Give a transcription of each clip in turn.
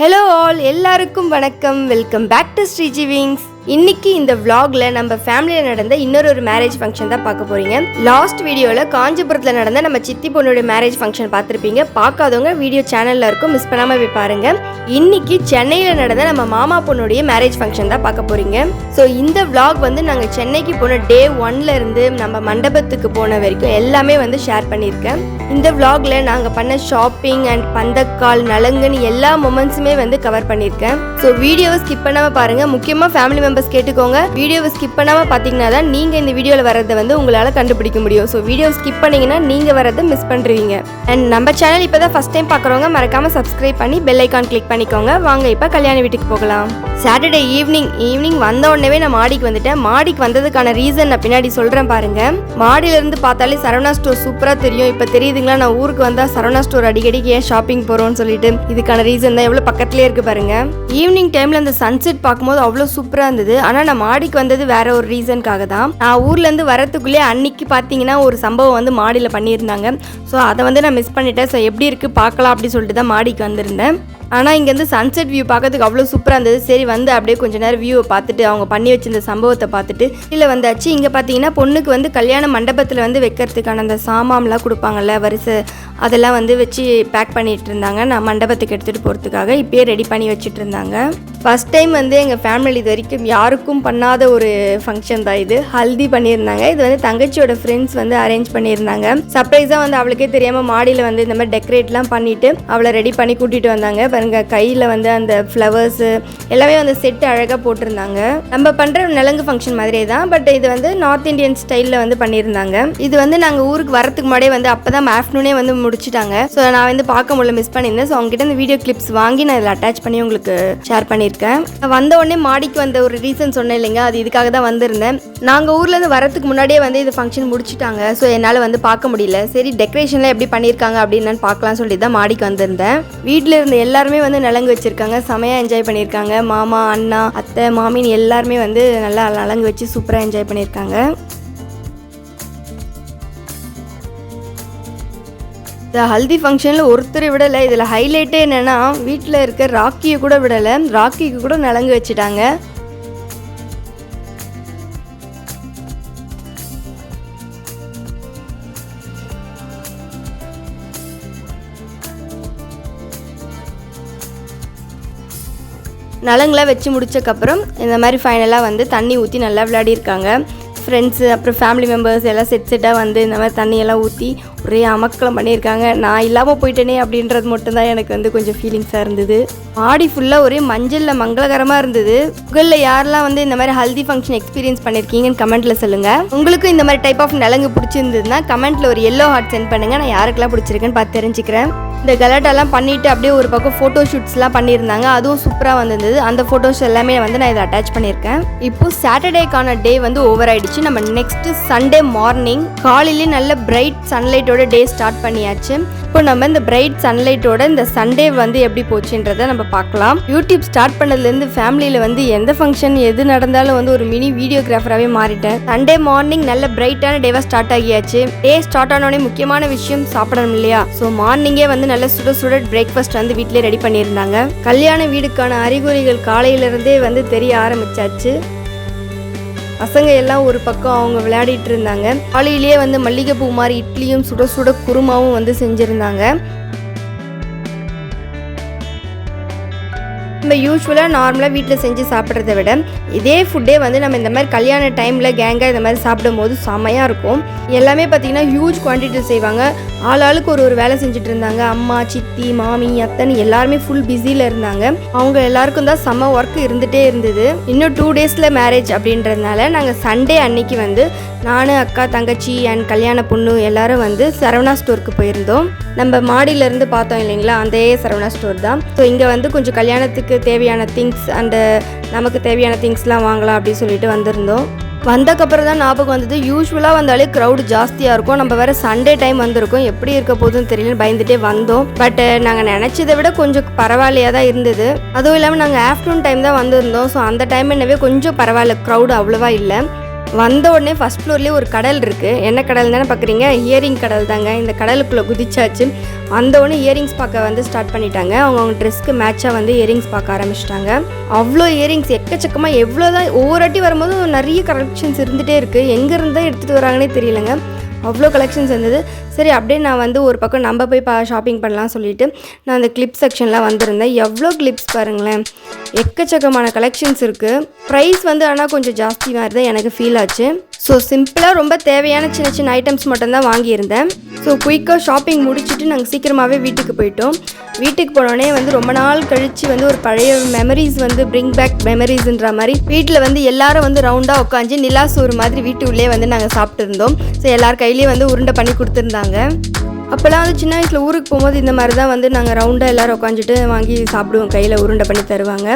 Hello all எல்லாருக்கும் வணக்கம். Welcome back to Sreeji wings இன்னைக்கு இந்த விளாக்ல நம்ம ஃபேமிலியில் நடந்த இன்னொரு ஒரு மேரேஜ் ஃபங்க்ஷன் தான் பார்க்க போறீங்க. லாஸ்ட் வீடியோவில் காஞ்சிபுரத்தில் நடந்த நம்ம சித்தி பொண்ணுடைய மேரேஜ் ஃபங்க்ஷன் பார்த்துருப்பீங்க. பார்க்காதவங்க வீடியோ சேனலில் இருக்கும் மிஸ் பண்ணாமல் போய் பாருங்க. இன்னைக்கு சென்னையில் நடந்த நம்ம மாமா பொண்ணுடைய மேரேஜ் ஃபங்க்ஷன் தான் பார்க்க போறீங்க. ஸோ இந்த விளாக் வந்து நாங்கள் சென்னைக்கு போன டே ஒன்ல இருந்து நம்ம மண்டபத்துக்கு போன வரைக்கும் எல்லாமே வந்து ஷேர் பண்ணியிருக்கேன். இந்த விளாக்ல நாங்கள் பண்ண ஷாப்பிங் அண்ட் பந்தக்கால் நலங்குன்னு எல்லா மொமெண்ட்ஸுமே வந்து கவர் பண்ணியிருக்கேன். ஸோ வீடியோவை ஸ்கிப் பண்ணாமல் பாருங்க. முக்கியமாக ஃபேமிலி மெம்பர்ஸ் கேட்டுக்கோங்க. வீடியோவை ஸ்கிப் பண்ணாமல் பார்த்தீங்கன்னா தான் நீங்கள் இந்த வீடியோவில் வரதை வந்து உங்களால் கண்டுபிடிக்க முடியும். ஸோ வீடியோ ஸ்கிப் பண்ணிங்கன்னா நீங்கள் வரதை மிஸ் பண்ணுறீங்க அண்ட் நம்ம சேனல் இப்போ தான் ஃபஸ்ட் டைம் பார்க்குறவங்க மறக்காமல் சப்ஸ்கிரைப் பண்ணி பெல் ஐக்கான் கிளிக் பண்ணிக்கோங்க. வாங்க இப்போ கல்யாண வீட்டுக்கு போகலாம். சாட்டர்டே ஈவினிங் ஈவினிங் வந்த உடனே நான் மாடிக்கு வந்துட்டேன். மாடிக்கு வந்ததுக்கான ரீசன் நான் பின்னாடி சொல்கிறேன் பாருங்க. மாடியிலேருந்து பார்த்தாலே சரவணா ஸ்டோர் சூப்பராக தெரியும். இப்போ தெரியுதுங்களா? நான் ஊருக்கு வந்தால் சரவணா ஸ்டோர் அடிக்கடிக்கு ஏன் ஷாப்பிங் போகிறோம்னு சொல்லிட்டு. இதுக்கான ரீசன் தான் எவ்வளோ பக்கத்துலேயே இருக்கு பாருங்க. ஈவினிங் டைமில் அந்த சன்செட் பார்க்கும்போது அவ்வளோ சூப்பராக இருந்தது. ஆனால் நான் மாடிக்கு வந்தது வேற ஒரு ரீசனுக்காக தான் நான் ஊர்லேருந்து வரத்துக்குள்ளே அன்னைக்கு பார்த்தீங்கன்னா ஒரு சம்பவம் வந்து மாடியில் பண்ணியிருந்தாங்க. ஸோ அதை வந்து நான் மிஸ் பண்ணிட்டேன். ஸோ எப்படி இருக்குது பார்க்கலாம் அப்படின்னு சொல்லிட்டு தான் மாடிக்கு வந்திருந்தேன். ஆனால் இங்கேருந்து சன்செட் வியூ பார்க்கறதுக்கு அவ்வளோ சூப்பராக இருந்தது. சரி வந்து அப்படியே கொஞ்ச நேரம் வியூவை பார்த்துட்டு அவங்க பண்ணி வச்சிருந்த சம்பவத்தை பார்த்துட்டு இல்லை வந்தாச்சு. இங்கே பார்த்தீங்கன்னா பொண்ணுக்கு வந்து கல்யாண மண்டபத்தில் வந்து வைக்கிறதுக்கான அந்த சாமான்லாம் கொடுப்பாங்கல்ல வரிசை அதெல்லாம் வந்து வச்சு பேக் பண்ணிகிட்டு இருந்தாங்க. நான் மண்டபத்துக்கு எடுத்துகிட்டு போகிறதுக்காக இப்போயே ரெடி பண்ணி வச்சுட்டு இருந்தாங்க. ஃபஸ்ட் டைம் வந்து எங்கள் ஃபேமிலி இது வரைக்கும் யாருக்கும் பண்ணாத ஒரு ஃபங்க்ஷன் தான் இது. ஹல்தி பண்ணியிருந்தாங்க. இது வந்து தங்கச்சியோட ஃப்ரெண்ட்ஸ் வந்து அரேஞ்ச் பண்ணியிருந்தாங்க. சர்ப்ரைஸாக வந்து அவளுக்கே தெரியாமல் மாடியில் வந்து இந்த மாதிரி டெக்கரேட்லாம் பண்ணிவிட்டு அவளை ரெடி பண்ணி கூட்டிகிட்டு வந்தாங்க. பாருங்கள் கையில் வந்து அந்த ஃப்ளவர்ஸு எல்லாமே வந்து செட்டு அழகாக போட்டிருந்தாங்க. நம்ம பண்ணுற நிலங்கு ஃபங்க்ஷன் மாதிரியே தான் பட் இது வந்து நார்த் இந்தியன் ஸ்டைலில் வந்து பண்ணியிருந்தாங்க. இது வந்து நாங்கள் ஊருக்கு வரத்துக்கு முன்னாடியே வந்து அப்போ தான் ஆஃப்டர்நூனே வந்து முடிச்சிட்டாங்க. ஸோ நான் வந்து பார்க்க முடியல மிஸ் பண்ணியிருந்தேன். ஸோ அவங்ககிட்ட இந்த வீடியோ கிளிப்ஸ் வாங்கி நான் இதில் அட்டாச் பண்ணி உங்களுக்கு ஷேர் பண்ணியிருக்கேன். வந்த உடனே மாடிக்கு வந்த ஒரு ரீசன் சொன்னேன் இல்லைங்க அது இதுக்காக தான் வந்திருந்தேன். நாங்கள் ஊர்லேருந்து வரத்துக்கு முன்னாடியே வந்து இது ஃபங்க்ஷன் முடிச்சிட்டாங்க. ஸோ என்னால் வந்து பார்க்க முடியல. சரி டெக்கரேஷன்லாம் எப்படி பண்ணியிருக்காங்க அப்படின்னு பார்க்கலாம்னு பார்க்கலாம் சொல்லி தான் மாடிக்கு வந்திருந்தேன். வீட்டில் இருந்த எல்லாரும் வந்து நலங்கு வச்சுருக்காங்க. செமையாக என்ஜாய் பண்ணியிருக்காங்க மாமா அண்ணா அத்தை மாமின்னு எல்லாருமே வந்து நல்லா நலங்கு வச்சு சூப்பராக என்ஜாய் பண்ணியிருக்காங்க இந்த ஹல்தி ஃபங்க்ஷனில் ஒருத்தரை விடலை. இதில் ஹைலைட்டே என்னென்னா வீட்டில் இருக்க ராக்கியை கூட விடலை. ராக்கிக்கு கூட நலங்கு வச்சுட்டாங்க. நலங்களை வச்சு முடிச்சக்கப்புறம் இந்த மாதிரி ஃபைனலாக வந்து தண்ணி ஊற்றி நல்லா விளையாடிருக்காங்க ஃப்ரெண்ட்ஸு அப்புறம் ஃபேமிலி மெம்பர்ஸ் எல்லாம் செட் செட்டாக வந்து இந்த மாதிரி தண்ணியெல்லாம் ஊற்றி ஒரே அமக்கலம் பண்ணியிருக்காங்க. நான் இல்லாமல் போயிட்டேனே அப்படின்றது மட்டும்தான் எனக்கு வந்து கொஞ்சம் ஃபீலிங்ஸாக இருந்தது. ஆடி ஃபுல்லாக ஒரே மஞ்சளில் மங்களகரமாக இருந்தது. புகழில் யாரெல்லாம் வந்து இந்த மாதிரி ஹல்தி ஃபங்க்ஷன் எக்ஸ்பீரியன்ஸ் பண்ணியிருக்கீங்கன்னு கமெண்ட்டில் சொல்லுங்கள் உங்களுக்கும் இந்த மாதிரி டைப் ஆஃப் நலங்கு பிடிச்சிருந்ததுன்னா கமெண்ட்டில் ஒரு எல்லோ ஹார்ட் சென்ட் பண்ணுங்கள் நான் யாருக்கெல்லாம் பிடிச்சிருக்குன்னு பார்த்து தெரிஞ்சுக்கிறேன். இந்த கலாட்டாலாம் பண்ணிவிட்டு அப்படியே ஒரு பக்கம் ஃபோட்டோ ஷூட்ஸ்லாம் பண்ணியிருந்தாங்க. அதுவும் சூப்பராக வந்திருந்தது. அந்த ஃபோட்டோஸ் எல்லாமே வந்து நான் இதை அட்டாச் பண்ணியிருக்கேன். இப்போ சாட்டர்டேக்கான டே வந்து ஓவர் ஆயிடுச்சு. நம்ம நெக்ஸ்ட் சண்டே மார்னிங் காலையிலே நல்ல பிரைட் சன்லைட்டோட டே ஸ்டார்ட் பண்ணியாச்சு. இப்போ நம்ம இந்த பிரைட் சன்லைட்டோட இந்த சண்டே வந்து எப்படி போச்சுன்றதை நம்ம பார்க்கலாம். யூடியூப் ஸ்டார்ட் பண்ணதுலேருந்து ஃபேமிலியில் வந்து எந்த ஃபங்க்ஷன் எது நடந்தாலும் வந்து ஒரு மினி வீடியோகிராஃபராகவே மாறிட்டேன். சண்டே மார்னிங் நல்ல பிரைட்டான டேவாக ஸ்டார்ட் ஆகியாச்சு. டே ஸ்டார்ட் ஆனோடனே முக்கியமான விஷயம் சாப்பிடணும் இல்லையா? ஸோ மார்னிங்கே வந்து நல்ல சுட சுட பிரேக்ஃபாஸ்ட் வந்து வீட்டிலே ரெடி பண்ணியிருந்தாங்க. கல்யாண வீடுக்கான அறிகுறிகள் காலையிலேருந்தே வந்து தெரிய ஆரம்பிச்சாச்சு. பசங்க எல்லாம் ஒரு பக்கம் அவங்க விளையாடிட்டு இருந்தாங்க காலையிலேயே வந்து மல்லிகைப்பூ மாதிரி இட்லியும் சுட சுட குருமாவும் வந்து செஞ்சுருந்தாங்க. நம்ம யூஸ்வலாக நார்மலாக வீட்டில் செஞ்சு சாப்பிட்றத விட இதே ஃபுட்டே வந்து நம்ம இந்த மாதிரி கல்யாண டைமில் கேங்காக இந்த மாதிரி சாப்பிடும்போது செமையாக இருக்கும். எல்லாமே பார்த்திங்கன்னா ஹியூஜ் குவான்டிட்டியில் செய்வாங்க. ஆள் ஆளுக்கு ஒரு ஒரு வேலை செஞ்சுட்டு இருந்தாங்க. அம்மா சித்தி மாமி அத்தன் எல்லாருமே ஃபுல் பிஸியில் இருந்தாங்க. அவங்க எல்லாருக்கும் தான் செம்ம ஒர்க் இருந்துகிட்டே இருந்தது. இன்னும் டூ டேஸில் மேரேஜ் அப்படின்றதுனால நாங்கள் சண்டே அன்னைக்கு வந்து நான் அக்கா தங்கச்சி அண்ட் கல்யாண பொண்ணு எல்லாரும் வந்து சரவணா ஸ்டோருக்கு போயிருந்தோம். நம்ம மாடியிலேருந்து பார்த்தோம் இல்லைங்களா? அதே சரவணா ஸ்டோர் தான். ஸோ இங்கே வந்து கொஞ்சம் கல்யாணத்துக்கு தேவையான திங்ஸ் அண்டு நமக்கு தேவையான திங்ஸ்லாம் வாங்கலாம் அப்படின்னு சொல்லிட்டு வந்திருந்தோம். வந்தக்கப்புறம் தான் ஞாபகம் வந்தது. யூஸ்வலாக வந்தாலே க்ரௌடு ஜாஸ்தியாக இருக்கும். நம்ம வேறு சண்டே டைம் வந்திருக்கோம். எப்படி இருக்க போகுதுன்னு தெரியல பயந்துட்டே வந்தோம். பட் நாங்கள் நினச்சதை விட கொஞ்சம் பரவாயில்லையாக தான் இருந்தது. அதுவும் இல்லாமல் நாங்கள் ஆஃப்டர்நூன் டைம் தான் வந்திருந்தோம். ஸோ அந்த டைம் என்னவே கொஞ்சம் பரவாயில்ல. க்ரௌடு அவ்வளோவா இல்லை. வந்த உடனே ஃபஸ்ட் ஃப்ளோர்லேயே ஒரு கடல் இருக்குது என்ன கடல் தானே பார்க்குறீங்க இயரிங் கடல் தாங்க. இந்த கடலுக்குள்ளே குதிச்சாச்சு. அந்த உடனே இயரிங்ஸ் பார்க்க வந்து ஸ்டார்ட் பண்ணிட்டாங்க. அவங்க அவங்க ட்ரெஸ்க்கு மேட்சாக வந்து இயரிங்ஸ் பார்க்க ஆரம்பிச்சிட்டாங்க. அவ்வளோ இயரிங்ஸ் எக்கச்சக்கமாக எவ்வளோ தான் ஒவ்வொரு வாட்டி வரும்போதும் நிறைய கலெக்ஷன்ஸ் இருந்துகிட்டே இருக்குது எங்கேருந்து தான் எடுத்துகிட்டு வராங்கன்னே தெரியலங்க. அவ்வளோ கலெக்ஷன்ஸ் இருந்தது. சரி அப்படியே நான் வந்து ஒரு பக்கம் நம்ம போய் பா ஷாப்பிங் பண்ணலாம் சொல்லிட்டு நான் அந்த கிளிப் செக்ஷன்லாம் வந்திருந்தேன். எவ்வளோ கிளிப்ஸ் பாருங்களேன். எக்கச்சக்கமான கலெக்ஷன்ஸ் இருக்குது ப்ரைஸ் வந்து ஆனால் கொஞ்சம் ஜாஸ்தி மாதிரி தான் எனக்கு ஃபீல் ஆச்சு. ஸோ சிம்பிளாக ரொம்ப தேவையான சின்ன சின்ன ஐட்டம்ஸ் மட்டும்தான் வாங்கியிருந்தேன். ஸோ குயிக்காக ஷாப்பிங் முடிச்சுட்டு நாங்கள் சீக்கிரமாகவே வீட்டுக்கு போயிட்டோம். வீட்டுக்கு போனோடனே வந்து ரொம்ப நாள் கழித்து வந்து ஒரு பழைய மெமரிஸ் வந்து பிரிங் பேக் மெமரிஸ்ன்ற மாதிரி வீட்டில் வந்து எல்லாரும் வந்து ரவுண்டாக உட்காந்து நிலா மாதிரி மாதிரி உள்ளே வந்து நாங்கள் சாப்பிட்டு இருந்தோம் ஸோ எல்லார் கையிலேயே வந்து உருண்டை பண்ணி கொடுத்துருந்தாங்க. அப்போல்லாம் வந்து சின்ன வயசில் ஊருக்கு போகும்போது இந்த மாதிரி தான் வந்து நாங்கள் ரவுண்டாக எல்லோரும் உட்காந்துட்டு வாங்கி சாப்பிடுவோம் கையில் உருண்டை பண்ணி தருவாங்க.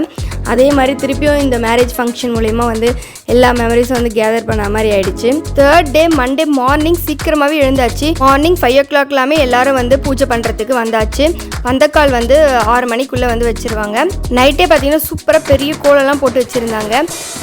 அதே மாதிரி திருப்பியும் இந்த மேரேஜ் ஃபங்க்ஷன் மூலயமா வந்து எல்லா மெமரிஸும் வந்து கேதர் பண்ண மாதிரி ஆயிடுச்சு. தேர்ட் டே மண்டே மார்னிங் சீக்கிரமாகவே எழுந்தாச்சு. மார்னிங் ஃபைவ் ஓ கிளாக்லாமே எல்லாரும் வந்து பூஜை பண்ணுறதுக்கு வந்தாச்சு. பந்தக்கால் வந்து ஆறு மணிக்குள்ளே வந்து வச்சுருவாங்க. நைட்டே பார்த்தீங்கன்னா சூப்பராக பெரிய கோலம்லாம் போட்டு வச்சுருந்தாங்க.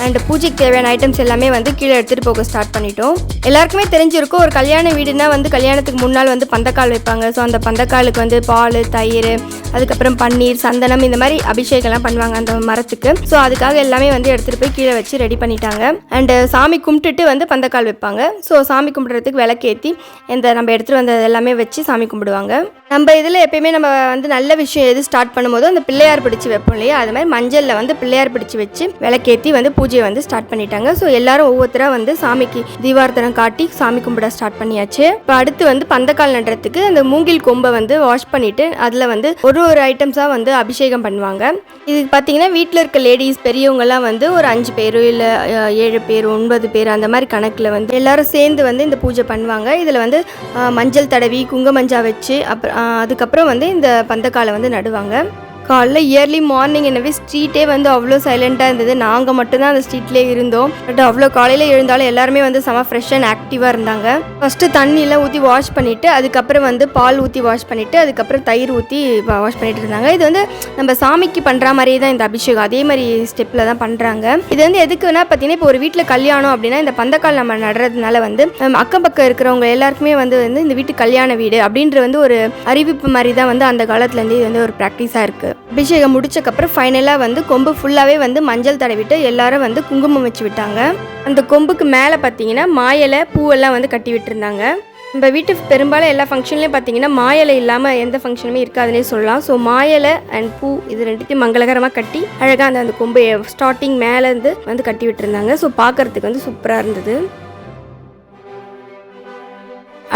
அண்ட் பூஜைக்கு தேவையான ஐட்டம்ஸ் எல்லாமே வந்து கீழே எடுத்துகிட்டு போக ஸ்டார்ட் பண்ணிட்டோம். எல்லாருக்குமே தெரிஞ்சிருக்கும் ஒரு கல்யாண வீடுனா வந்து கல்யாணத்துக்கு முன்னால் வந்து பந்தக்கால் வைப்பாங்க. ஸோ அந்த பந்தக்காலுக்கு வந்து பால் தயிர் அதுக்கப்புறம் பன்னீர் சந்தனம் இந்த மாதிரி அபிஷேகம்லாம் பண்ணுவாங்க அந்த மரத்துக்கு. ஸோ அதுக்காக எல்லாமே வந்து எடுத்துகிட்டு போய் கீழே வச்சு ரெடி பண்ணிட்டாங்க. அண்டு uh, சாமி கும்பிட்டுட்டு வந்து பந்தக்கால் வைப்பாங்க. ஸோ சாமி கும்பிட்றதுக்கு விளக்கேற்றி இந்த நம்ம எடுத்துகிட்டு வந்தது எல்லாமே வச்சு சாமி கும்பிடுவாங்க. நம்ம இதில் எப்பயுமே நம்ம வந்து நல்ல விஷயம் எது ஸ்டார்ட் பண்ணும்போது அந்த பிள்ளையார் பிடிச்சி வைப்போம் இல்லையா? அது மாதிரி மஞ்சளில் வந்து பிள்ளையார் பிடிச்சி வச்சு விளக்கேற்றி வந்து பூஜையை வந்து ஸ்டார்ட் பண்ணிட்டாங்க. ஸோ எல்லாரும் ஒவ்வொருத்தராக வந்து சாமிக்கு தீபார்த்தனம் காட்டி சாமி கும்பிட ஸ்டார்ட் பண்ணியாச்சு. இப்போ அடுத்து வந்து பந்தக்கால் நடுறதுக்கு அந்த மூங்கில் கொம்பை வந்து வாஷ் பண்ணிட்டு அதில் வந்து ஒரு ஒரு ஐட்டம்ஸாக வந்து அபிஷேகம் பண்ணுவாங்க. இதுக்கு பார்த்தீங்கன்னா வீட்டில் இருக்க லேடிஸ் பெரியவங்கெல்லாம் வந்து ஒரு அஞ்சு பேர் இல்லை ஏழு பேர் ஒன்பது பேர் அந்த மாதிரி கணக்கில் வந்து எல்லோரும் சேர்ந்து வந்து இந்த பூஜை பண்ணுவாங்க. இதில் வந்து மஞ்சள் தடவி குங்குமஞ்சா வச்சு அப்புறம் அதுக்கப்புறம் வந்து இந்த பந்தக்காலை வந்து நடுவாங்க. காலைல இயர்லி மார்னிங் என்னவே ஸ்ட்ரீட்டே வந்து அவ்வளோ சைலண்ட்டாக இருந்தது. நாங்கள் மட்டும்தான் அந்த ஸ்ட்ரீட்லேயே இருந்தோம். பட் அவ்வளோ காலையில் எழுந்தாலும் எல்லாருமே வந்து செம ஃப்ரெஷ் அண்ட் ஆக்டிவாக இருந்தாங்க. ஃபஸ்ட்டு தண்ணியெலாம் ஊற்றி வாஷ் பண்ணிவிட்டு அதுக்கப்புறம் வந்து பால் ஊற்றி வாஷ் பண்ணிவிட்டு அதுக்கப்புறம் தயிர் ஊற்றி வாஷ் பண்ணிட்டு இருந்தாங்க. இது வந்து நம்ம சாமிக்கு பண்ணுற மாதிரியே தான் இந்த அபிஷேகம். அதே மாதிரி ஸ்டெப்பில் தான் பண்ணுறாங்க இது வந்து எதுக்குன்னா பார்த்தீங்கன்னா இப்போ ஒரு வீட்டில் கல்யாணம் அப்படின்னா இந்த பந்தக்கால் நம்ம நடுறதுனால வந்து நம்ம அக்கம் பக்கம் இருக்கிறவங்க எல்லாருக்குமே வந்து வந்து இந்த வீட்டு கல்யாண வீடு அப்படின்ற வந்து ஒரு அறிவிப்பு மாதிரி தான் வந்து அந்த காலத்துலேருந்து இது வந்து ஒரு ப்ராக்டிஸாக இருக்குது அபிஷேகம் முடிச்சக்கப்புறம் ஃபைனலாக வந்து கொம்பு ஃபுல்லாகவே வந்து மஞ்சள் தடவிட்டு எல்லாரும் வந்து குங்குமம் வச்சு விட்டாங்க. அந்த கொம்புக்கு மேலே பார்த்தீங்கன்னா மாயலை பூவெல்லாம் வந்து கட்டி விட்டுருந்தாங்க. நம்ம வீட்டு பெரும்பாலும் எல்லா ஃபங்க்ஷன்லேயும் பார்த்தீங்கன்னா மாயலை இல்லாமல் எந்த ஃபங்க்ஷனுமே இருக்காதுன்னே சொல்லலாம். ஸோ மாயலை அண்ட் பூ இது ரெண்டுத்தையும் மங்களகரமாக கட்டி அழகாக அந்த அந்த கொம்பு ஸ்டார்டிங் மேலேருந்து வந்து கட்டி விட்டுருந்தாங்க. ஸோ பார்க்கறதுக்கு வந்து சூப்பராக இருந்தது.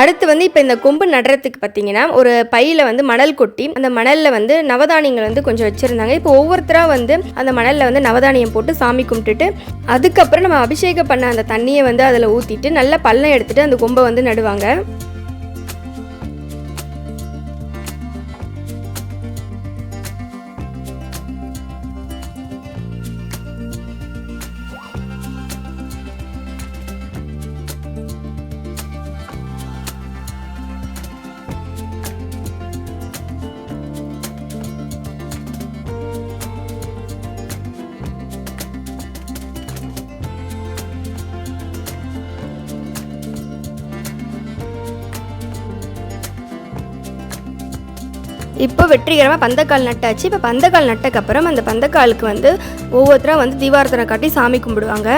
அடுத்து வந்து இப்போ இந்த கொம்பு நடுறதுக்கு பார்த்தீங்கன்னா ஒரு பையில் வந்து மணல் கொட்டி அந்த மணலில் வந்து நவதானியங்கள் வந்து கொஞ்சம் வச்சுருந்தாங்க. இப்போ ஒவ்வொருத்தராக வந்து அந்த மணலில் வந்து நவதானியம் போட்டு சாமி கும்பிட்டுட்டு அதுக்கப்புறம் நம்ம அபிஷேகம் பண்ண அந்த தண்ணியை வந்து அதில் ஊற்றிட்டு நல்லா பள்ளம் எடுத்துகிட்டு அந்த கொம்பை வந்து நடுவாங்க. இப்போ வெற்றிகரமாக பந்தக்கால் நட்டாச்சு. இப்போ பந்தக்கால் நட்டக்கப்புறம் அந்த பந்தக்காலுக்கு வந்து ஒவ்வொருத்தராக வந்து தீபாரத்தனை காட்டி சாமி கும்பிடுவாங்க.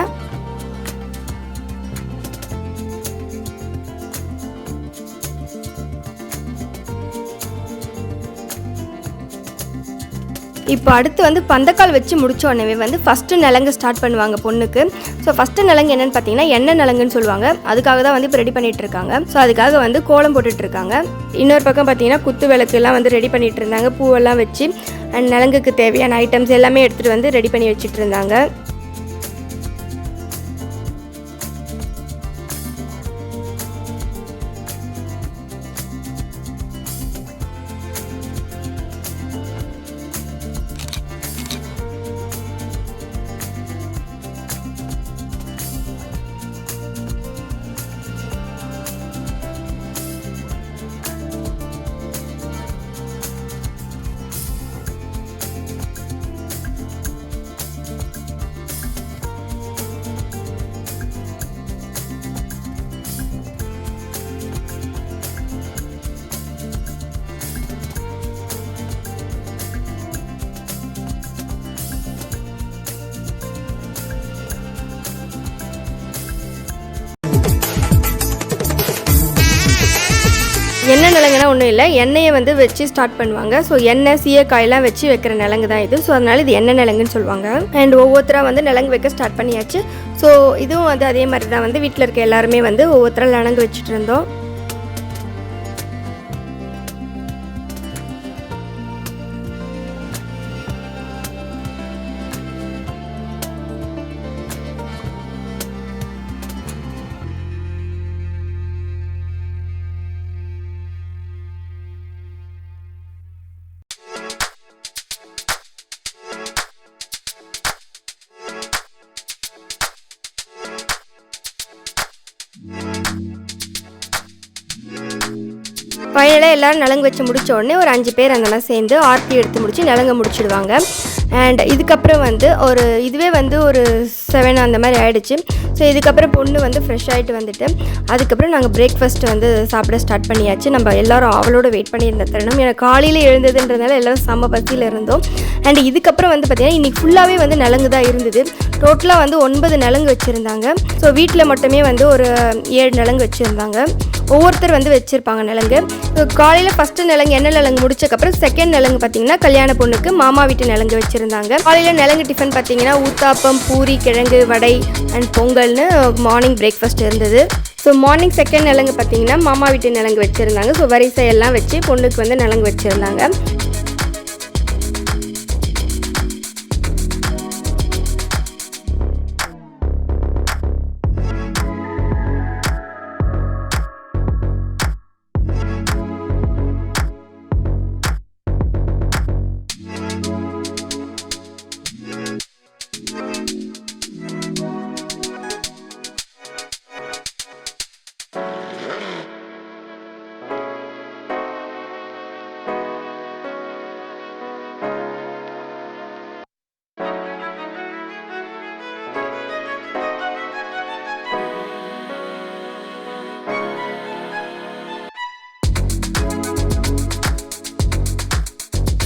இப்போ அடுத்து வந்து பந்தக்கால் வச்சு முடிச்ச உடனே வந்து ஃபஸ்ட்டு நிலங்கு ஸ்டார்ட் பண்ணுவாங்க பொண்ணுக்கு. ஸோ ஃபஸ்ட்டு நிலங்கு என்னன்னு பார்த்தீங்கன்னா எண்ணெய் நிலங்குன்னு சொல்லுவாங்க. அதுக்காக தான் வந்து இப்போ ரெடி பண்ணிட்டு இருக்காங்க. ஸோ அதுக்காக வந்து கோலம் போட்டுட்டு இருக்காங்க. இன்னொரு பக்கம் பார்த்தீங்கன்னா குத்து விளக்குலாம் வந்து ரெடி பண்ணிட்டு இருந்தாங்க. பூவெல்லாம் வச்சு அண்ட் நிலங்குக்கு தேவையான ஐட்டம்ஸ் எல்லாமே எடுத்துகிட்டு வந்து ரெடி பண்ணி வச்சுட்டு இருந்தாங்க. நலங்குனா ஒன்றும் இல்லை. எண்ணெயை வந்து வச்சு ஸ்டார்ட் பண்ணுவாங்க. ஸோ எண்ணெய் சீயக்காயெல்லாம் வச்சு வைக்கிற நிலங்கு தான் இது. ஸோ அதனால் இது எண்ணெய் நிலங்குன்னு சொல்லுவாங்க. அண்ட் ஒவ்வொருத்தராக வந்து நிலங்கு வைக்க ஸ்டார்ட் பண்ணியாச்சு. ஸோ இதுவும் வந்து அதே மாதிரி தான் வந்து வீட்டில் இருக்க எல்லாருமே வந்து ஒவ்வொருத்தராக நிலங்கு வச்சுட்டு இருந்தோம். எல்லாரும் எல்லோரும் நலங்கு வச்சு முடிச்ச உடனே ஒரு அஞ்சு பேர் அந்தெல்லாம் சேர்ந்து ஆர்த்தி எடுத்து முடிச்சு நலங்க முடிச்சிடுவாங்க. அண்ட் இதுக்கப்புறம் வந்து ஒரு இதுவே வந்து ஒரு செவன் அந்த மாதிரி ஆகிடுச்சு ஸோ இதுக்கப்புறம் பொண்ணு வந்து ஃப்ரெஷ் ஆகிட்டு வந்துட்டு அதுக்கப்புறம் நாங்கள் பிரேக்ஃபாஸ்ட் வந்து சாப்பிட ஸ்டார்ட் பண்ணியாச்சு. நம்ம எல்லாரும் அவளோட வெயிட் பண்ணியிருந்த தருணம். எனக்கு காலையில் எழுந்ததுன்றதுனால எல்லோரும் செம்ம பசியில் இருந்தோம். அண்ட் இதுக்கப்புறம் வந்து பார்த்திங்கன்னா இன்றைக்கி ஃபுல்லாகவே வந்து நலங்கு தான் இருந்தது. டோட்டலாக வந்து ஒன்பது நலங்கு வச்சுருந்தாங்க. ஸோ வீட்டில் மட்டுமே வந்து ஒரு ஏழு நலங்கு வச்சுருந்தாங்க. ஒவ்வொருத்தர் வந்து வச்சுருப்பாங்க நிலங்கு. ஸோ காலையில் ஃபஸ்ட்டு நிலங்கு என்ன நிலங்கு முடிச்சக்கப்புறம் செகண்ட் நிலங்கு பார்த்தீங்கன்னா கல்யாண பொண்ணுக்கு மாமா வீட்டு நிலங்கு வச்சுருந்தாங்க. காலையில் நிலங்கு டிஃபன் பார்த்தீங்கன்னா ஊத்தாப்பம் பூரி கிழங்கு வடை அண்ட் பொங்கல்னு மார்னிங் பிரேக்ஃபாஸ்ட் இருந்தது. ஸோ மார்னிங் செகண்ட் நிலங்கு பார்த்தீங்கன்னா மாமா வீட்டு நிலங்கு வச்சுருந்தாங்க. ஸோ வரிசை எல்லாம் வச்சு பொண்ணுக்கு வந்து நிலங்கு வச்சுருந்தாங்க.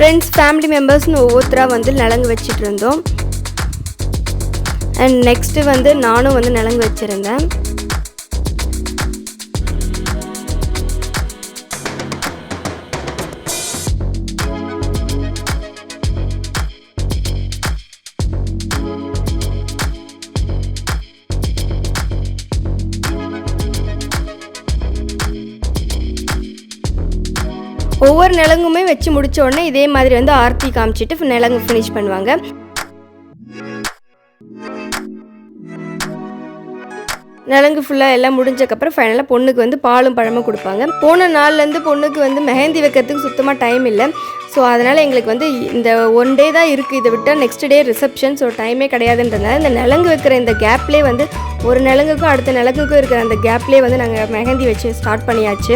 ஃப்ரெண்ட்ஸ் ஃபேமிலி மெம்பர்ஸ்னு ஒவ்வொருத்தராக வந்து நலங்கு வச்சுட்டு இருந்தோம். அண்ட் நெக்ஸ்ட்டு வந்து நானும் வந்து நலங்கு வச்சுருந்தேன். ஒவ்வொரு நிலங்குமே வச்சு முடிச்ச உடனே இதே மாதிரி வந்து ஆர்த்தி காமிச்சிட்டு நிலங்கு ஃபினிஷ் பண்ணுவாங்க. நலங்கு ஃபுல்லாக எல்லாம் முடிஞ்சக்கப்புறம் ஃபைனலாக பொண்ணுக்கு வந்து பாலும் பழமும் கொடுப்பாங்க. போன நாள்லேருந்து பொண்ணுக்கு வந்து மெஹந்தி வைக்கிறதுக்கு சுத்தமாக டைம் இல்லை. ஸோ அதனால் எங்களுக்கு வந்து இந்த ஒன் டே தான் இருக்குது இதை விட்டால் நெக்ஸ்ட் டே ரிசப்ஷன் ஸோ டைமே கிடையாதுன்றதுனால இந்த நிலங்கு வைக்கிற இந்த கேப்லேயே வந்து ஒரு நிலங்குக்கும் அடுத்த நிலங்குக்கும் இருக்கிற அந்த கேப்லேயே வந்து நாங்கள் மெஹந்தி வச்சு ஸ்டார்ட் பண்ணியாச்சு.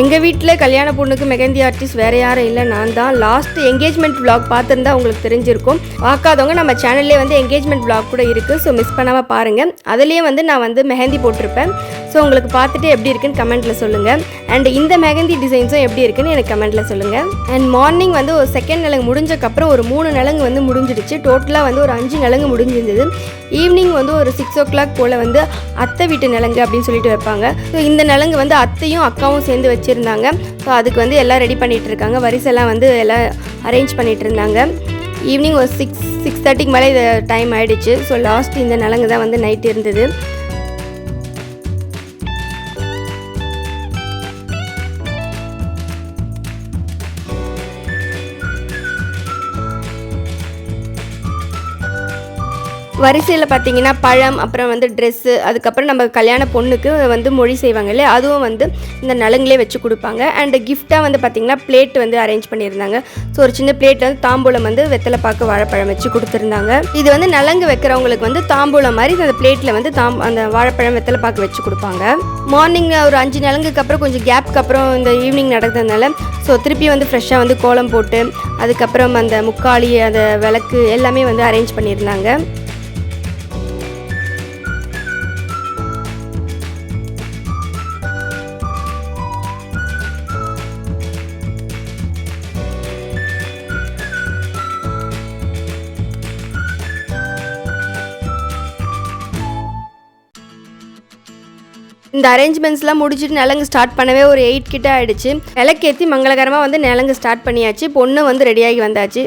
எங்கள் வீட்டில் கல்யாண பொண்ணுக்கு மெஹந்தி ஆர்டிஸ்ட் வேறு யாரும் இல்லை நான் தான். லாஸ்ட் என்கேஜ்மெண்ட் vlog பார்த்துருந்தா உங்களுக்கு தெரிஞ்சிருக்கும். பார்க்காதவங்க நம்ம சேனல்லே வந்து என்கேஜ்மெண்ட் vlog கூட இருக்குது ஸோ மிஸ் பண்ணாமல் பாருங்கள் அதுலேயே வந்து நான் வந்து மெஹந்தி போட்டிருப்பேன். ஸோ உங்களுக்கு பார்த்துட்டு எப்படி இருக்குன்னு கமெண்ட்டில் சொல்லுங்கள் அண்ட் இந்த மெஹந்தி டிசைன்ஸும் எப்படி இருக்குன்னு எனக்கு கமெண்ட்டில் சொல்லுங்கள் அண்ட் மார்னிங் வந்து ஒரு செகண்ட் நிலங்கு முடிஞ்சக்கப்புறம் ஒரு மூணு நிலங்கு வந்து முடிஞ்சிடுச்சு. டோட்டலாக வந்து ஒரு அஞ்சு நிலங்கு முடிஞ்சிருந்தது. ஈவினிங் வந்து ஒரு சிக்ஸ் ஓ கிளாக் போல் வந்து அத்தை வீட்டு நிலங்கு அப்படின்னு சொல்லிட்டு வைப்பாங்க. ஸோ இந்த நிலங்கு வந்து அத்தையும் அக்காவும் சேர்ந்து வச்சுருந்தாங்க. ஸோ அதுக்கு வந்து எல்லாம் ரெடி பண்ணிகிட்டு இருக்காங்க. வரிசையெல்லாம் வந்து எல்லாம் அரேஞ்ச் பண்ணிகிட்டு இருந்தாங்க. ஈவினிங் ஒரு சிக்ஸ் சிக்ஸ் தேர்ட்டிக்கு மேலே இது டைம் ஆகிடுச்சு ஸோ லாஸ்ட் இந்த நிலங்கு தான் வந்து நைட் இருந்தது. வரிசையில் பார்த்தீங்கன்னா பழம் அப்புறம் வந்து ட்ரெஸ்ஸு அதுக்கப்புறம் நம்ம கல்யாண பொண்ணுக்கு வந்து மொழி செய்வாங்க இல்லையா? அதுவும் வந்து இந்த நலங்களே வச்சு கொடுப்பாங்க. அண்ட் கிஃப்டாக வந்து பார்த்திங்கன்னா பிளேட் வந்து அரேஞ்ச் பண்ணியிருந்தாங்க. ஸோ ஒரு சின்ன பிளேட் வந்து தாம்பூலம் வந்து வெத்தலை பாக்கு வாழைப்பழம் வச்சு கொடுத்துருந்தாங்க. இது வந்து நலங்கு வைக்கிறவங்களுக்கு வந்து தாம்பூலம் மாதிரி அந்த பிளேட்டில் வந்து தாம் அந்த வாழைப்பழம் வெத்தலை பாக்கு வச்சு கொடுப்பாங்க. மார்னிங் ஒரு அஞ்சு நலங்குக்கு அப்புறம் கொஞ்சம் கேப்புக்கு அப்புறம் இந்த ஈவினிங் நடக்கிறதுனால ஸோ திருப்பி வந்து ஃப்ரெஷ்ஷாக வந்து கோலம் போட்டு அதுக்கப்புறம் அந்த முக்காளி அந்த விளக்கு எல்லாமே வந்து அரேஞ்ச் பண்ணியிருந்தாங்க. இந்த அரேஞ்ச்மெண்ட்ஸ்லாம் முடிச்சுட்டு நிலங்கு ஸ்டார்ட் பண்ணவே ஒரு எயிட் கிட்ட ஆயிடுச்சு. விளக்கேற்றி மங்களகரமாக வந்து நலங்கு ஸ்டார்ட் பண்ணியாச்சு. பொண்ணு வந்து ரெடியாகி வந்தாச்சு.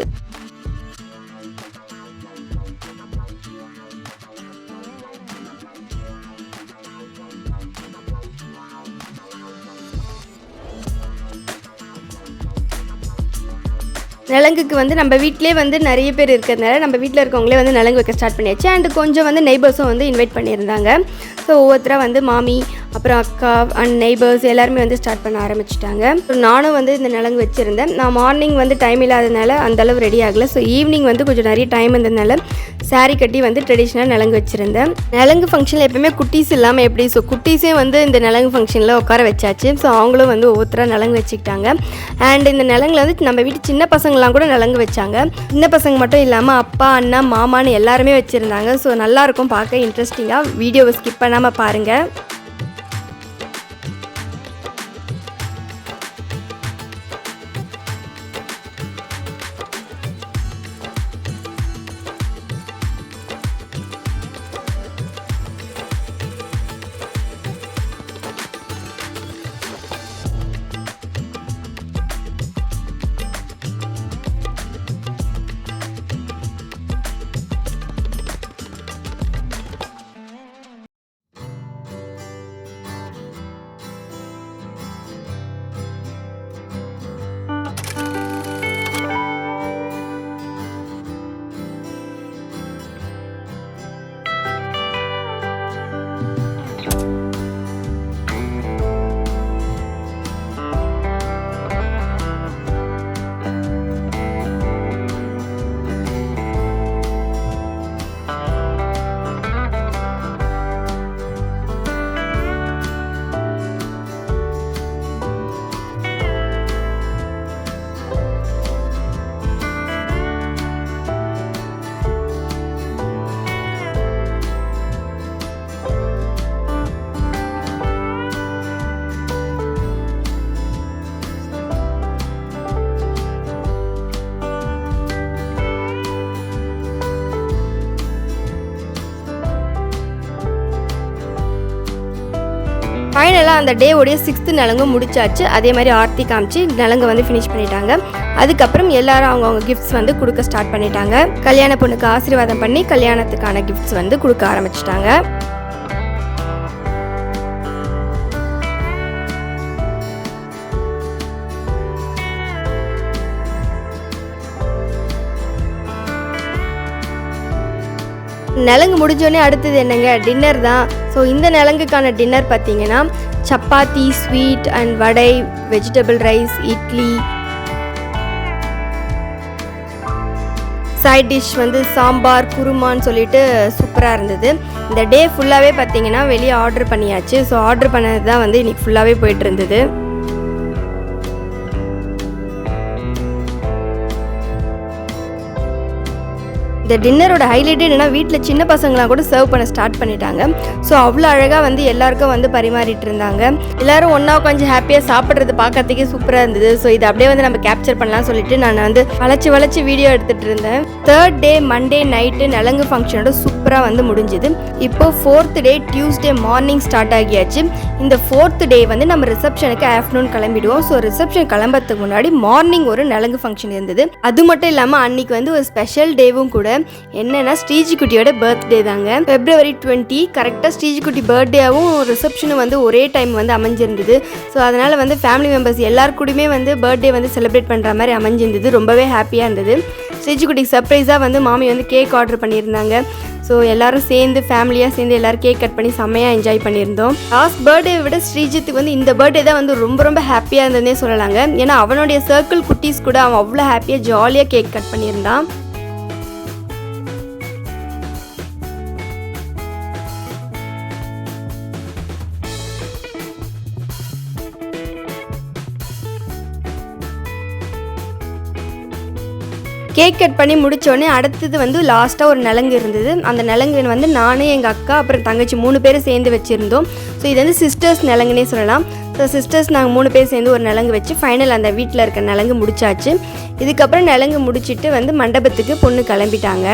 நலங்குக்கு வந்து நம்ம வீட்டிலே வந்து நிறைய பேர் இருக்கிறதுனால நம்ம வீட்டில் இருக்கவங்களே வந்து நலங்கு வைக்க ஸ்டார்ட் பண்ணியாச்சு. அண்ட் கொஞ்சம் வந்து நெய்பர்ஸும் வந்து இன்வைட் பண்ணியிருந்தாங்க. ஸோ ஒவ்வொருத்தராக வந்து மாமி அப்புறம் அக்கா அண்ட் நெய்பர்ஸ் எல்லாருமே வந்து ஸ்டார்ட் பண்ண ஆரம்பிச்சிட்டாங்க. நானும் வந்து இந்த நிலங்கு வச்சுருந்தேன். நான் மார்னிங் வந்து டைம் இல்லாதனால அந்த அளவு ரெடி ஆகலை. ஸோ ஈவினிங் வந்து கொஞ்சம் நிறைய டைம் இருந்ததுனால saree கட்டி வந்து ட்ரெடிஷ்னலாக நலங்கு வச்சுருந்தேன். நலங்கு ஃபங்க்ஷனில் எப்பவுமே குட்டீஸ் இல்லாமல் எப்படி? ஸோ குட்டீஸே வந்து இந்த நிலங்கு ஃபங்க்ஷனில் உட்கார வச்சாச்சு. ஸோ அவங்களும் வந்து ஒவ்வொருத்தராக நலங்கு வச்சுக்கிட்டாங்க. அண்ட் இந்த நிலங்குல வந்து நம்ம வீட்டு சின்ன பசங்களாம் கூட நலங்கு வச்சாங்க. சின்ன பசங்க மட்டும் இல்லாமல் அப்பா அண்ணா மாமான்னு எல்லாருமே வச்சுருந்தாங்க. ஸோ நல்லாயிருக்கும் பார்க்க இன்ட்ரெஸ்டிங்காக வீடியோவை ஸ்கிப் பண்ணாமல் பாருங்கள் ஃபைனலாக அந்த டே உடைய சிக்ஸ்த்து நலங்கு முடிச்சாச்சு. அதே மாதிரி ஆர்த்தி காமிச்சு நலங்கு வந்து ஃபினிஷ் பண்ணிட்டாங்க. அதுக்கப்புறம் எல்லாரும் அவங்கவுங்க கிஃப்ட்ஸ் வந்து கொடுக்க ஸ்டார்ட் பண்ணிட்டாங்க. கல்யாண பொண்ணுக்கு ஆசீர்வாதம் பண்ணி கல்யாணத்துக்கான கிஃப்ட்ஸ் வந்து கொடுக்க ஆரம்பிச்சிட்டாங்க. நிலங்கு முடிஞ்சோடனே அடுத்தது என்னங்க? டின்னர் தான். ஸோ இந்த நிலங்குக்கான டின்னர் பார்த்தீங்கன்னா chapati sweet and vada vegetable rice idli. Side dish வந்து சாம்பார் குருமான்னு சொல்லிட்டு சூப்பராக இருந்தது. இந்த டே ஃபுல்லாகவே பார்த்தீங்கன்னா வெளியே ஆர்டர் பண்ணியாச்சு. ஸோ ஆர்டர் பண்ணது தான் வந்து இன்றைக்கி ஃபுல்லாகவே போயிட்டு இருந்தது. இந்த டின்னரோட ஹைலைட் என்னன்னா வீட்டில் சின்ன பசங்களாம் கூட சர்வ் பண்ண ஸ்டார்ட் பண்ணிட்டாங்க. ஸோ அவ்வளோ அழகாக வந்து எல்லாருக்கும் வந்து பரிமாறிட்டு இருந்தாங்க. எல்லாரும் ஒன்றா கொஞ்சம் ஹாப்பியாக சாப்பிட்றது பார்க்கறதுக்கே சூப்பராக இருந்தது. ஸோ இதை அப்படியே வந்து நம்ம கேப்சர் பண்ணலாம் சொல்லிட்டு நான் வந்து வளைச்சி வளைச்சி வீடியோ எடுத்துகிட்டு இருந்தேன். தேர்ட் டே மண்டே நைட்டு நலங்கு ஃபங்க்ஷனோட சூப்பராக வந்து முடிஞ்சுது. இப்போ fourth day Tuesday morning start ஆகியாச்சு. இந்த ஃபோர்த் டே வந்து நம்ம ரிசப்ஷனுக்கு ஆஃப்டர்நூன் கிளம்பிடுவோம். ஸோ ரிசப்ஷன் கிளம்புறதுக்கு முன்னாடி மார்னிங் ஒரு நலங்கு ஃபங்க்ஷன் இருந்தது. அது மட்டும் இல்லாமல் அன்னைக்கு வந்து ஒரு ஸ்பெஷல் டேவும் கூட என்னன்னா ஸ்ரீஜிக்குட்டியோட பர்த்டே தாங்க. பிப்ரவரி டுவெண்ட்டி கரெக்டாக ஸ்ரீஜிக்குட்டி பர்த்டேவும் ரிசப்ஷனும் வந்து ஒரே டைம் வந்து அமைஞ்சிருந்தது. ஸோ அதனால் வந்து ஃபேமிலி மெம்பர்ஸ் எல்லார் கூடயுமே வந்து பர்த்டே வந்து செலிப்ரேட் பண்ணுற மாதிரி அமைஞ்சிருந்தது. ரொம்பவே ஹாப்பியாக இருந்தது. ஸ்ரீஜிக்குட்டிக்கு சர்ப்ரைஸாக வந்து மாமி வந்து கேக் ஆர்டர் பண்ணியிருந்தாங்க. ஸோ எல்லாரும் சேர்ந்து ஃபேமிலியாக சேர்ந்து எல்லாரும் கேக் கட் பண்ணி செம்மையாக என்ஜாய் பண்ணியிருந்தோம். லாஸ்ட் பர்த்டே விட ஸ்ரீஜித்துக்கு வந்து இந்த பர்த்டே தான் வந்து ரொம்ப ரொம்ப ஹாப்பியாக இருந்ததுன்னே சொல்லலாங்க. ஏன்னா அவனுடைய சர்க்கிள் குட்டீஸ் கூட அவன் அவ்வளோ ஹாப்பியாக ஜாலியாக கேக் கட் பண்ணியிருந்தான். கேக் கட் பண்ணி முடித்தோடனே அடுத்தது வந்து லாஸ்ட்டாக ஒரு நலங்கு இருந்தது. அந்த நலங்கு வந்து நானும் எங்கள் அக்கா அப்புறம் தங்கச்சி மூணு பேரும் சேர்ந்து வச்சுருந்தோம். ஸோ இது வந்து சிஸ்டர்ஸ் நலங்குனே சொல்லலாம். ஸோ சிஸ்டர்ஸ் நாங்கள் மூணு பேர் சேர்ந்து ஒரு நலங்கு வச்சு ஃபைனல் அந்த வீட்டில் இருக்க நலங்கு முடிச்சாச்சு. இதுக்கப்புறம் நலங்கு முடிச்சுட்டு வந்து மண்டபத்துக்கு பொண்ணு கிளம்பிட்டாங்க.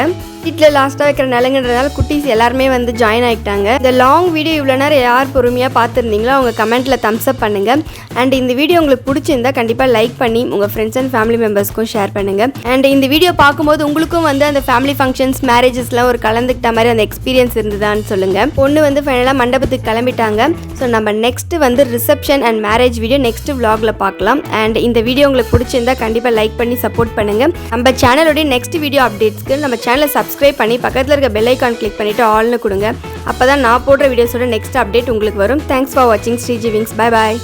வீட்டில் லாஸ்ட்டாக வைக்கிற நலங்குன்றதால குட்டீஸ் எல்லாருமே வந்து ஜாயின் ஆகிட்டாங்க இந்த லாங் வீடியோ இவ்வளோ நேரம் யார் பொறுமையாக பார்த்துருந்தீங்களோ அவங்க கமெண்ட்டில் தம்ஸ் அப் பண்ணுங்கள் அண்ட் இந்த வீடியோ உங்களுக்கு பிடிச்சிருந்தா கண்டிப்பாக லைக் பண்ணி உங்கள் ஃப்ரெண்ட்ஸ் அண்ட் ஃபேமிலி மெம்பர்ஸ்க்கும் ஷேர் பண்ணுங்கள் அண்ட் இந்த வீடியோ பார்க்கும்போது உங்களுக்கும் வந்து அந்த ஃபேமிலி ஃபங்க்ஷன்ஸ் மேரேஜஸ்லாம் ஒரு கலந்துக்கிட்ட மாதிரி அந்த எக்ஸ்பீரியன்ஸ் இருந்ததான்னு சொல்லுங்கள் பொண்ணு வந்து ஃபைனலாக மண்டபத்துக்கு கிளம்பிட்டாங்க. ஸோ நம்ம நெக்ஸ்ட்டு வந்து reception and marriage video next vlogல பார்க்கலாம். அண்ட் இந்த வீடியோ உங்களுக்கு பிடிச்சிருந்தா கண்டிப்பாக லைக் பண்ணி சப்போர்ட் பண்ணுங்கள் நம்ம சேனலுடைய நெக்ஸ்ட் வீடியோ அப்டேட்ஸ்க்கு நம்ம சேனலை சப்ஸ்கிரைப் பண்ணி பக்கத்தில் இருக்க பெல் ஐக்கான் கிளிக் பண்ணிவிட்டு ஆல்னு கொடுங்க. அப்போ தான் நான் போடுற வீடியோஸோட நெக்ஸ்ட் அப்டேட் உங்களுக்கு வரும். தேங்க்ஸ் ஃபார் வாட்சிங் ஸ்ரீஜி விங்ஸ் பை பாய்